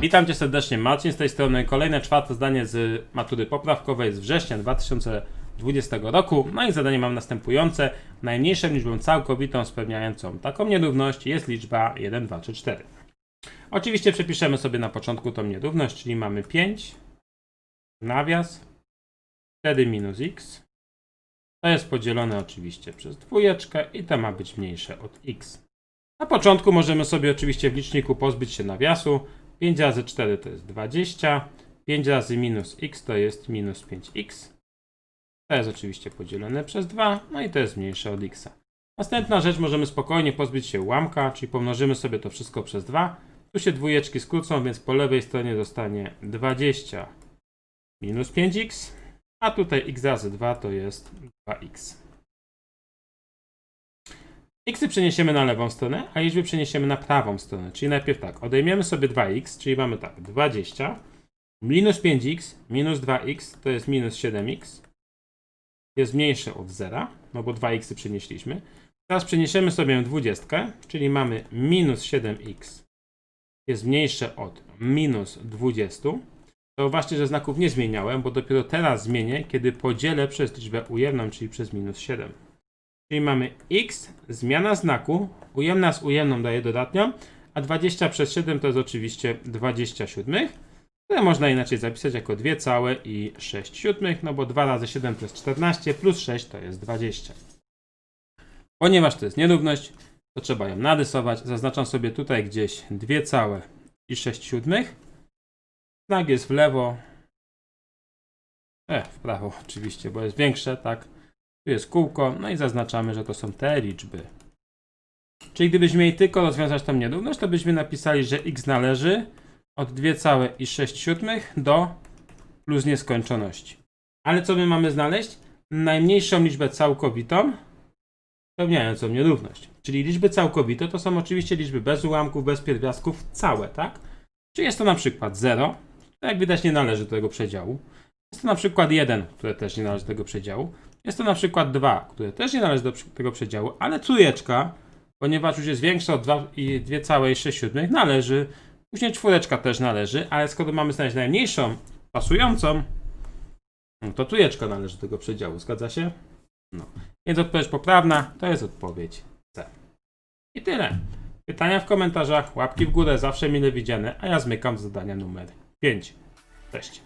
Witam Cię serdecznie, Marcin z tej strony. Kolejne czwarte zdanie z matury poprawkowej z września 2020 roku. No i zadanie mam następujące. Najmniejszą liczbą całkowitą spełniającą taką nierówność jest liczba 1, 2 czy 4. Oczywiście przepiszemy sobie na początku tą nierówność, czyli mamy 5, nawias, 4 minus x. To jest podzielone oczywiście przez dwójeczkę i to ma być mniejsze od x. Na początku możemy sobie oczywiście w liczniku pozbyć się nawiasu. 5 razy 4 to jest 20. 5 razy minus x to jest minus 5x. To jest oczywiście podzielone przez 2, no i to jest mniejsze od x. Następna rzecz, możemy spokojnie pozbyć się ułamka, czyli pomnożymy sobie to wszystko przez 2. Tu się dwójeczki skrócą, więc po lewej stronie zostanie 20 minus 5x, a tutaj x razy 2 to jest 2x. Xy przeniesiemy na lewą stronę, a liczby przeniesiemy na prawą stronę. Czyli najpierw tak, odejmiemy sobie 2x, czyli mamy tak 20 minus 5x minus 2x to jest minus 7x. Jest mniejsze od 0, no bo 2x przenieśliśmy. Teraz przeniesiemy sobie 20, czyli mamy minus 7x jest mniejsze od minus 20. Zauważcie, że znaków nie zmieniałem, bo dopiero teraz zmienię, kiedy podzielę przez liczbę ujemną, czyli przez minus 7. Czyli mamy x, zmiana znaku, ujemna z ujemną daje dodatnią, a 20 przez 7 to jest oczywiście 27, które można inaczej zapisać jako 2 całe i 6 siódmych, no bo 2 razy 7 to jest 14, plus 6 to jest 20. Ponieważ to jest nierówność, to trzeba ją narysować. Zaznaczam sobie tutaj gdzieś 2 całe i 6 siódmych. Znak jest w lewo, e, w prawo oczywiście, bo jest większe, tak. Tu jest kółko, no i zaznaczamy, że to są te liczby. Czyli gdybyśmy mieli tylko rozwiązać tą nierówność, to byśmy napisali, że x należy od 2 całe i 6 siódmych do plus nieskończoności. Ale co my mamy znaleźć? Najmniejszą liczbę całkowitą spełniającą nierówność. Czyli liczby całkowite to są oczywiście liczby bez ułamków, bez pierwiastków, całe, tak? Czyli jest to na przykład 0, to jak widać nie należy do tego przedziału. Jest to na przykład 1, które też nie należy do tego przedziału. Jest to na przykład 2, które też nie należy do tego przedziału, ale trójeczka, ponieważ już jest większa od 2 i 2 całe i 6 siódmych, należy. Później czwóreczka też należy, ale skoro mamy znaleźć najmniejszą, pasującą, no to trójeczka należy do tego przedziału, zgadza się? No. Więc odpowiedź poprawna to jest odpowiedź C. I tyle. Pytania w komentarzach, łapki w górę, zawsze mile widziane, a ja zmykam zadania numer 5. Cześć.